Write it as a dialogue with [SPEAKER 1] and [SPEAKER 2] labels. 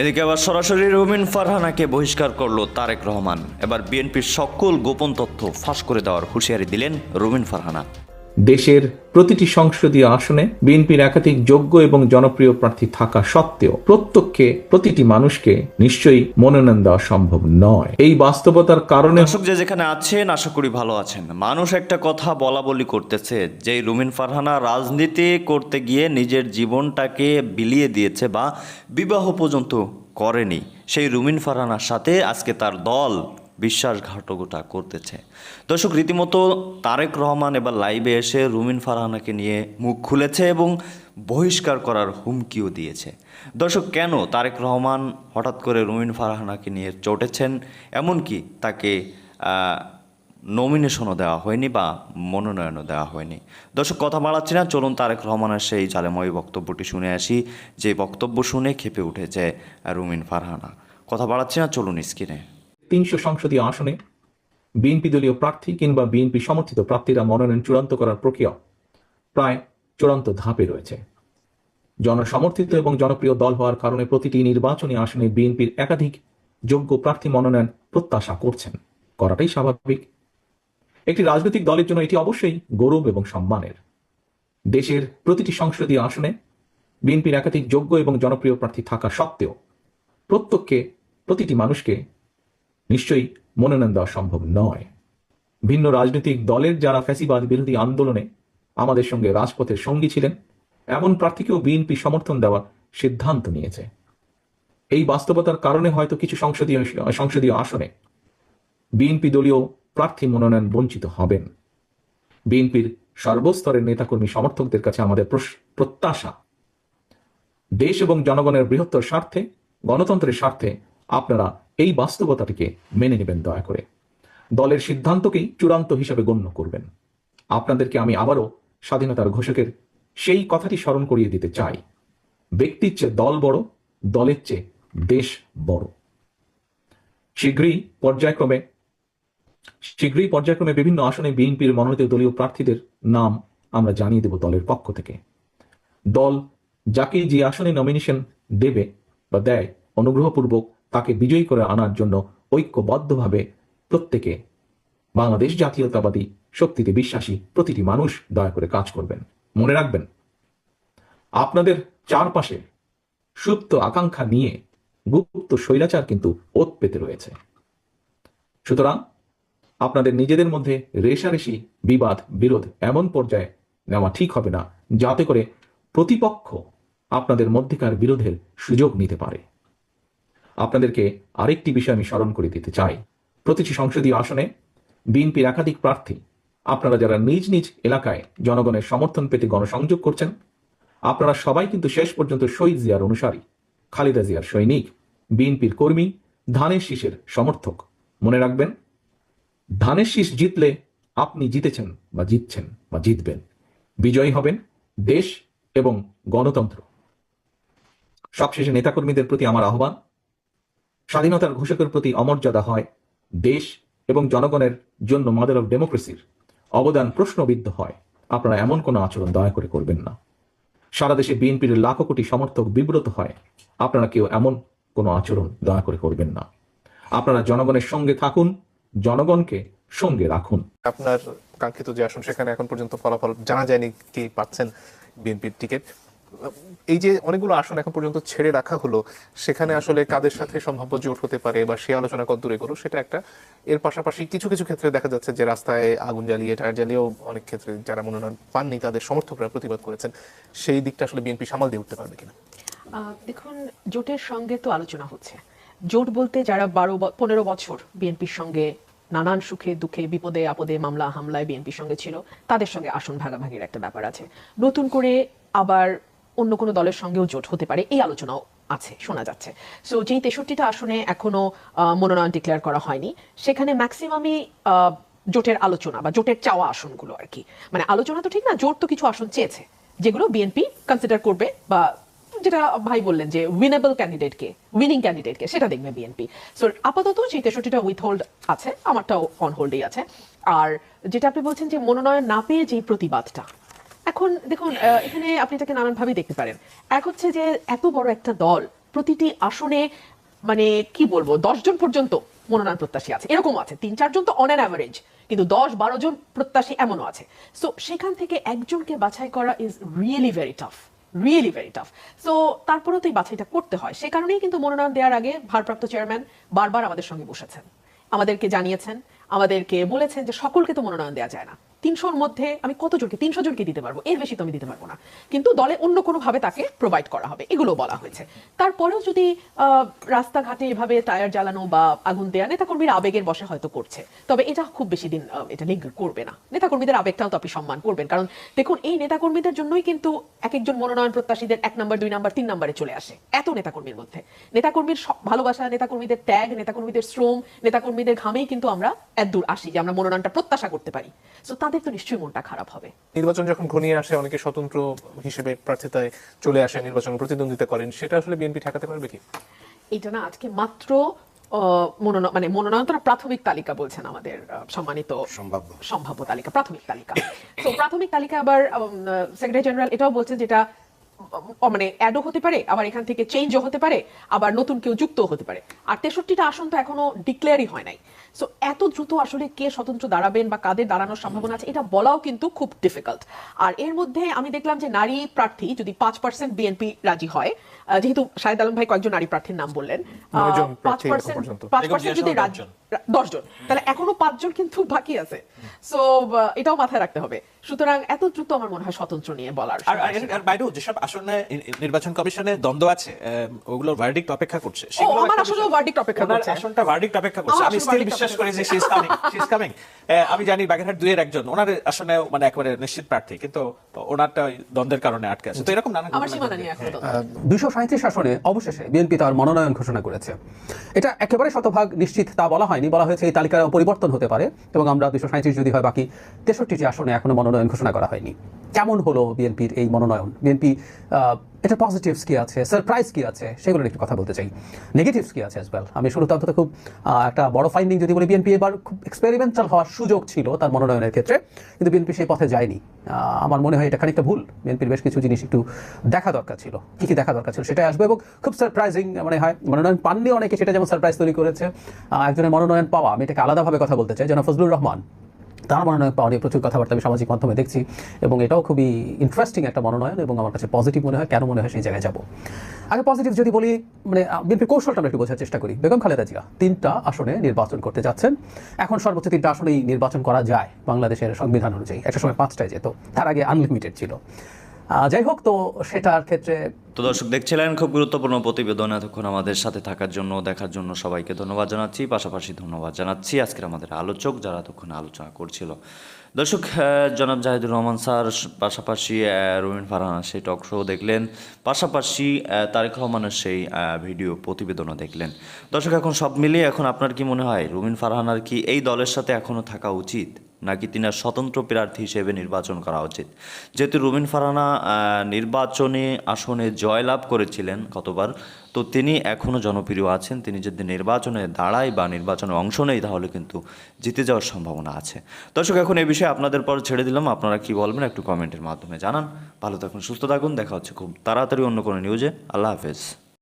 [SPEAKER 1] এদিকে আবার সরাসরি রুমিন ফারহানাকে বহিষ্কার করল তারেক রহমান। এবার বিএনপির সকল গোপন তথ্য ফাঁস করে দেওয়ার হুঁশিয়ারি দিলেন রুমিন ফারহানা।
[SPEAKER 2] দেশের প্রতিটি সংসদীয় আসনে বিএনপির একাধিক যোগ্য এবং জনপ্রিয় প্রার্থী থাকা সত্ত্বেও প্রত্যেককে প্রতিটি মানুষকে নিশ্চয়ই মনোনয়ন দেওয়া সম্ভব নয়। এই বাস্তবতার কারণে
[SPEAKER 1] দর্শক যে যেখানে আছেন, আশা করি ভালো আছেন। মানুষ একটা কথা বলা বলি করতেছে যে রুমিন ফারহানা রাজনীতি করতে গিয়ে নিজের জীবনটাকে বিলিয়ে দিয়েছে বা বিবাহ পর্যন্ত করেনি, সেই রুমিন ফারহানার সাথে আজকে তার দল বিশ্বাসঘাতকতা করতেছে। দর্শক, রীতিমতো তারেক রহমান এবার লাইভে এসে রুমিন ফারহানাকে নিয়ে মুখ খুলেছে এবং বহিষ্কার করার হুমকিও দিয়েছে। দর্শক, কেন তারেক রহমান হঠাৎ করে রুমিন ফারহানাকে নিয়ে চটেছেন? এমনকি তাকে নমিনেশনও দেওয়া হয়নি বা মনোনয়নও দেওয়া হয়নি। দর্শক, কথা বাড়াচ্ছি না, চলুন তারেক রহমানের সেই জালেময় বক্তব্যটি শুনে আসি। যে বক্তব্য শুনে খেপে উঠেছে রুমিন ফারহানা। কথা বাড়াচ্ছি না, চলুন স্ক্রিনে
[SPEAKER 2] তিনশো সংসদীয় আসনে বিএনপি দলীয় প্রার্থী কিংবা বিএনপি সমর্থিত প্রার্থীরা মনোনয়ন চূড়ান্ত করার প্রক্রিয়া প্রায় চূড়ান্ত ধাপে রয়েছে। জনসমর্থিত এবং জনপ্রিয় দল হওয়ার কারণে প্রতিটি নির্বাচনী আসনে বিএনপির একাধিক যোগ্য প্রার্থী মনোনয়ন প্রত্যাশা করছেন। করাটাই স্বাভাবিক। একটি রাজনৈতিক দলের জন্য এটি অবশ্যই গৌরব এবং সম্মানের। দেশের প্রতিটি সংসদীয় আসনে বিএনপির একাধিক যোগ্য এবং জনপ্রিয় প্রার্থী থাকা সত্ত্বেও প্রত্যেককে, প্রতিটি মানুষকে নিশ্চয়ই মনোনয়ন দেওয়া সম্ভব নয়। ভিন্ন রাজনৈতিক দলের যারা ফ্যাসিবাদ বিরোধী আন্দোলনে আমাদের সঙ্গে রাজপথের সঙ্গী ছিলেন, এমন প্রার্থীকেও বিএনপি সমর্থন দেওয়ার সিদ্ধান্ত নিয়েছে। এই বাস্তবতার কারণে হয়তো কিছু সংসদীয় সংসদীয় আসনে বিএনপি দলীয় প্রার্থী মনোনয়ন বঞ্চিত হবেন। বিএনপির সর্বস্তরের নেতাকর্মী সমর্থকদের কাছে আমাদের প্রত্যাশা। দেশ এবং জনগণের বৃহত্তর স্বার্থে, গণতন্ত্রের স্বার্থে আপনারা এই বাস্তবতাটিকে মেনে নেবেন দয়া করে। দলের সিদ্ধান্তকেই চূড়ান্ত হিসাবে গণ্য করবেন। আপনাদেরকে আমি আবারও স্বাধীনতার ঘোষকের সেই কথাটি স্মরণ করিয়ে দিতে চাই। ব্যক্তির চেয়ে দল বড়, দলের চেয়ে দেশ বড়। শীঘ্রই পর্যায়ক্রমে শীঘ্রই পর্যায়ক্রমে বিভিন্ন আসনে বিএনপির মনোনীত দলীয় প্রার্থীদের নাম আমরা জানিয়ে দেব দলের পক্ষ থেকে। দল যাকে যে আসনে নমিনেশন দেবে বা দেয়, অনুগ্রহপূর্বক তাকে বিজয়ী করে আনার জন্য ঐক্যবদ্ধভাবে প্রত্যেকে বাংলাদেশ জাতীয়তাবাদী শক্তিতে বিশ্বাসী প্রতিটি মানুষ দয়া করে কাজ করবেন। মনে রাখবেন, আপনাদের চারপাশে সুপ্ত আকাঙ্ক্ষা নিয়ে গুপ্ত স্বৈরাচার কিন্তু ওত পেতে রয়েছে। সুতরাং আপনাদের নিজেদের মধ্যে রেশারেশি বিবাদ, বিরোধ এমন পর্যায়ে নেওয়া ঠিক হবে না, যাতে করে প্রতিপক্ষ আপনাদের মধ্যেকার বিরোধের সুযোগ নিতে পারে। আপনাদেরকে আরেকটি বিষয় আমি স্মরণ করে দিতে চাই। প্রতিটি সংসদীয় আসনে বিএনপির একাধিক প্রার্থী, আপনারা যারা নিজ নিজ এলাকায় জনগণের সমর্থন পেতে গণসংযোগ করছেন, আপনারা সবাই কিন্তু শেষ পর্যন্ত শহীদ জিয়ার অনুসারী, খালেদা জিয়ার সৈনিক, বিএনপির কর্মী, ধানের শীষের সমর্থক। মনে রাখবেন, ধানের শীষ জিতলে আপনি জিতেছেন বা জিতছেন বা জিতবেন। বিজয়ী হবেন দেশ এবং গণতন্ত্র। সবশেষে নেতাকর্মীদের প্রতি আমার আহ্বান স্বাধীনতার ঘোষকের প্রতি অমর্যাদা হয় দেশ এবং জনগণের জন্য মাদার অফ ডেমোক্রেসির অবদান প্রশ্নবিদ্ধ হয়। আপনারা এমন কোনো আচরণ দয়া করে করবেন না। সারা দেশে বিএনপির লাখো কোটি সমর্থক বিব্রত হয়। আপনারা কেউ এমন কোনো আচরণ দয়া করে করবেন না। আপনারা জনগণের সঙ্গে থাকুন, জনগণকে সঙ্গে রাখুন।
[SPEAKER 3] আপনার কাঙ্ক্ষিত যে আসন, সেখানে এখন পর্যন্ত ফলাফল জানা যায়নি, কি পাচ্ছেন বিএনপির টিকিট? এই যে অনেকগুলো আসন এখন পর্যন্ত ছেড়ে রাখা হলো, সেখানে আসলে কাদের সাথে সম্ভাব্য জোট হতে পারে বা সে আলোচনা কত দূরে গেলো সেটা একটা। এর পাশাপাশি কিছু কিছু ক্ষেত্রে দেখা যাচ্ছে যে রাস্তায় আগুন জ্বালিয়ে, টায়ার জ্বালিয়েও অনেক ক্ষেত্রে যারা মনোনয়ন পাননি, তাদের সমর্থকরা প্রতিবাদ করেছেন। সেই দিকটা আসলে বিএনপি সামাল দিয়ে উঠতে পারবে কিনা?
[SPEAKER 4] দেখুন, জোটের সঙ্গে তো আলোচনা হচ্ছে। জোট বলতে যারা বারো পনেরো বছর বিএনপির সঙ্গে নানান সুখে, দুঃখে, বিপদে, আপদে, মামলা, হামলায় বিএনপির সঙ্গে ছিল, তাদের সঙ্গে আসন ভাগাভাগির একটা ব্যাপার আছে। নতুন করে আবার অন্য কোনো দলের সঙ্গেও জোট হতে পারে, এই আলোচনাও আছে, শোনা যাচ্ছে। সো যেই তেষট্টিটা আসনে এখনও মনোনয়ন ডিক্লেয়ার করা হয়নি, সেখানে ম্যাক্সিমামই জোটের আলোচনা বা জোটের চাওয়া আসনগুলো আর কি। মানে আলোচনা তো ঠিক না, জোট তো কিছু আসন চেয়েছে, যেগুলো বিএনপি কনসিডার করবে বা যেটা ভাই বললেন যে উইনেবল ক্যান্ডিডেটকে উইনিং ক্যান্ডিডেটকে সেটা দেখবে বিএনপি সো আপাতত সেই তেষট্টিটা উইথ হোল্ড আছে, আমারটাও অন হোল্ডেই আছে। আর যেটা আপনি বলছেন যে মনোনয়ন না পেয়ে যে প্রতিবাদটা এখন দেখুন এখানে আপনি এটাকে নানানভাবে দেখতে পারেন। এক হচ্ছে যে এত বড় একটা দল, প্রতিটি আসনে মানে কি বলব দশজন পর্যন্ত মনোনয়ন প্রত্যাশী আছে। এরকম আছে। তিন চারজন তো অন অ্যান অ্যাভারেজ কিন্তু দশ, বারো জন প্রত্যাশী এমনও আছে। সো সেখান থেকে একজনকে বাছাই করা is really very tough really very tough so তারপরেও তো এই বাছাইটা করতে হয়। সে কারণেই কিন্তু মনোনয়ন দেওয়ার আগে ভারপ্রাপ্ত চেয়ারম্যান বারবার আমাদের সঙ্গে বসেছেন। আমাদেরকে জানিয়েছেন, আমাদেরকে বলেছেন যে সকলকে তো মনোনয়ন দেওয়া যায় না। তিনশোর মধ্যে আমি কতজনকে তিনশো জনকে দিতে পারব? এর বেশি তো আমি দিতে পারব না। কিন্তু দলে অন্য কোনো ভাবে তাকে প্রোভাইড করা হবে। এগুলো বলা হয়েছে। তারপরেও যদি রাস্তাঘাটে এভাবে টায়ার জ্বালানো বা আগুন দেয়া, নেতাকর্মীরা আবেগের বসে হয়তো করছে। তবে এটা খুব বেশি দিন এটা লিঙ্ক করবে না। নেতাকর্মীদের আবেগটাও তো আপনি সম্মান করবেন। কারণ দেখুন, এই নেতাকর্মীদের জন্যই কিন্তু এক একজন মনোনয়ন প্রত্যাশীদের এক নম্বর, দুই নম্বর, তিন নম্বরে চলে আসে। এত নেতাকর্মীর মধ্যে। নেতাকর্মীর ভালোবাসা, নেতাকর্মীদের ত্যাগ, নেতাকর্মীদের শ্রম, নেতাকর্মীদের ঘামেই কিন্তু আমরা এত দূর আসি যে আমরা মনোনয়নটা প্রত্যাশা করতে পারি। সো তাদের তো নিশ্চয়ই মনটা খারাপ হবে।
[SPEAKER 3] নির্বাচন যখন ঘনিয়ে আসে অনেকে স্বতন্ত্র হিসেবে প্রার্থিতায় চলে আসে নির্বাচন প্রতিদ্বন্দ্বিতা করেন সেটা আসলে বিএনপি ঠেকাতে পারবে কি?
[SPEAKER 4] এটা না আজকে মাত্র আহ, মনোনয়ন মানে মনোনয়ন তো প্রাথমিক তালিকা বলছেন আমাদের সম্মানিত
[SPEAKER 5] সম্ভাব্য।
[SPEAKER 4] সম্ভাব্য তালিকা প্রাথমিক তালিকা। তো প্রাথমিক তালিকা আবার সেক্রেটারি জেনারেল এটাও বলছেন যেটা মানে অ্যাডও হতে পারে, আবার এখান থেকে চেঞ্জও হতে পারে, আবার নতুন কেউ যুক্তও হতে পারে। আর তেষট্টিটা আসন তো এখনও ডিক্লেয়ারই হয় নাই। সো এত দ্রুত আসলে কে স্বতন্ত্র দাঁড়াবেন বা কাদের দাঁড়ানোর সম্ভাবনা আছে, এটা বলাও কিন্তু খুব ডিফিকাল্ট আর এর মধ্যে আমি দেখলাম যে নারী প্রার্থী যদি পাঁচ পার্সেন্ট বিএনপি রাজি হয় যেহেতু শাহেদ আলম ভাই কয়েকজন নারী প্রার্থীর নাম বললেন দশজন। তাহলে এখনও পাঁচজন কিন্তু বাকি আছে। সো এটাও মাথায় রাখতে হবে। সুতরাং এত দ্রুত আমার মনে হয় স্বতন্ত্র নিয়ে বলার
[SPEAKER 5] আর বাইরেও যেসব আসনে নির্বাচন কমিশনে দ্বন্দ্ব আছে ওগুলোর অপেক্ষা করছে।
[SPEAKER 4] আমার আসলে অপেক্ষা করছে।
[SPEAKER 5] আসনটা ভার্ডিক্ট অপেক্ষা করছে। আমি স্টিল বিশ্বাস করি যে কামিং কামিং আমি জানি বাগেরহাট দুইয়ের একজন ওনার আসনে মানে একেবারে নিশ্চিত প্রার্থী কিন্তু ওনারটা দ্বন্দ্বের কারণে আটকে আছে। তো এরকম নানা
[SPEAKER 4] আমার সীমানা নিয়ে এখন
[SPEAKER 6] 260 সাঁত্রিশ শাসনে অবশেষে বিএনপি তার মনোনয়ন ঘোষণা করেছে। এটা একেবারে শতভাগ নিশ্চিত তা বলা হয়নি। বলা হয়েছে এই তালিকার পরিবর্তন হতে পারে এবং আমরা দুশো সাঁত্রিশ যদি হয় বাকি তেষট্টিটি আসনে এখনও মনোনয়ন ঘোষণা করা হয়নি। কেমন হলো বিএনপির এই মনোনয়ন? বিএনপি এটা পজিটিভস কি আছে? সারপ্রাইজ কি আছে? সেগুলোর একটু কথা বলতে চাই। নেগেটিভস কি আছে অ্যাজ ওয়েল আমি শুরুতে অন্তত খুব একটা বড় ফাইন্ডিং যদি বলি বিএনপি এবার খুব এক্সপেরিমেন্টাল হওয়ার সুযোগ ছিল তার মনোনয়নের ক্ষেত্রে। কিন্তু বিএনপি সেই পথে যায়নি। আমার মনে হয় এটা খানিকটা ভুল। বিএনপির বেশ কিছু জিনিস একটু দেখা দরকার ছিল। কি কি দেখা দরকার ছিল সেটাই আসবে এবং খুব সারপ্রাইজিং মানে হয়, মনোনয়ন পাননি অনেকে, সেটা যেমন সারপ্রাইজ তৈরি করেছে। একজনের মনোনয়ন পাওয়া, আমি এটাকে আলাদাভাবে কথা বলতে চাই। যেন ফজলুর রহমান। তার মনোনয়ন পাওয়া নিয়ে প্রচুর কথাবার্তা আমি সামাজিক মাধ্যমে দেখছি এবং এটাও খুবই ইন্টারেস্টিং একটা মনোনয়ন এবং আমার কাছে পজিটিভ মনে হয়, কেন মনে হয় সেই জায়গায় যাব। আগে পজিটিভ যদি বলি মানে বিএনপি কৌশলটা আমরা একটু বোঝার চেষ্টা করি। বেগম খালেদা জিয়া তিনটা আসনে নির্বাচন করতে যাচ্ছেন। এখন সর্বোচ্চ তিনটা আসনেই নির্বাচন করা যায় বাংলাদেশের সংবিধান অনুযায়ী। একটা সময় পাঁচটায় যেত, তার আগে আনলিমিটেড ছিল। যাই হোক, তো সেটার ক্ষেত্রে
[SPEAKER 1] তো দর্শক, দেখছিলেন খুব গুরুত্বপূর্ণ প্রতিবেদন এতক্ষণ আমাদের সাথে থাকার জন্য, দেখার জন্য সবাইকে ধন্যবাদ জানাচ্ছি। পাশাপাশি ধন্যবাদ জানাচ্ছি আজকের আমাদের আলোচক যারা এতক্ষণ আলোচনা করছিল। দর্শক জনাব জাহিদুর রহমান স্যার, পাশাপাশি রুমিন ফারহানা সেই টক শো দেখলেন। পাশাপাশি তারেক রহমানের সেই ভিডিও প্রতিবেদনও দেখলেন। দর্শক, এখন সব মিলিয়ে এখন আপনার কি মনে হয়? রুমিন ফারহানার কি এই দলের সাথে এখনও থাকা উচিত? নাকি তিনি স্বতন্ত্র প্রার্থী হিসেবে নির্বাচন করা উচিত। যেহেতু রুমিন ফারানা নির্বাচনে আসনে জয়লাভ করেছিলেন কতবার তো তিনি এখনও জনপ্রিয় আছেন। তিনি যদি নির্বাচনে দাঁড়ায় বা নির্বাচনে অংশ নেই তাহলে কিন্তু জিতে যাওয়ার সম্ভাবনা আছে। দর্শক, এখন এই বিষয়ে আপনাদের পর ছেড়ে দিলাম। আপনারা কি বলবেন একটু কমেন্টের মাধ্যমে জানান। ভালো থাকুন, সুস্থ থাকুন। দেখা হচ্ছে খুব তাড়াতাড়ি অন্য কোনো নিউজে আল্লাহ হাফেজ।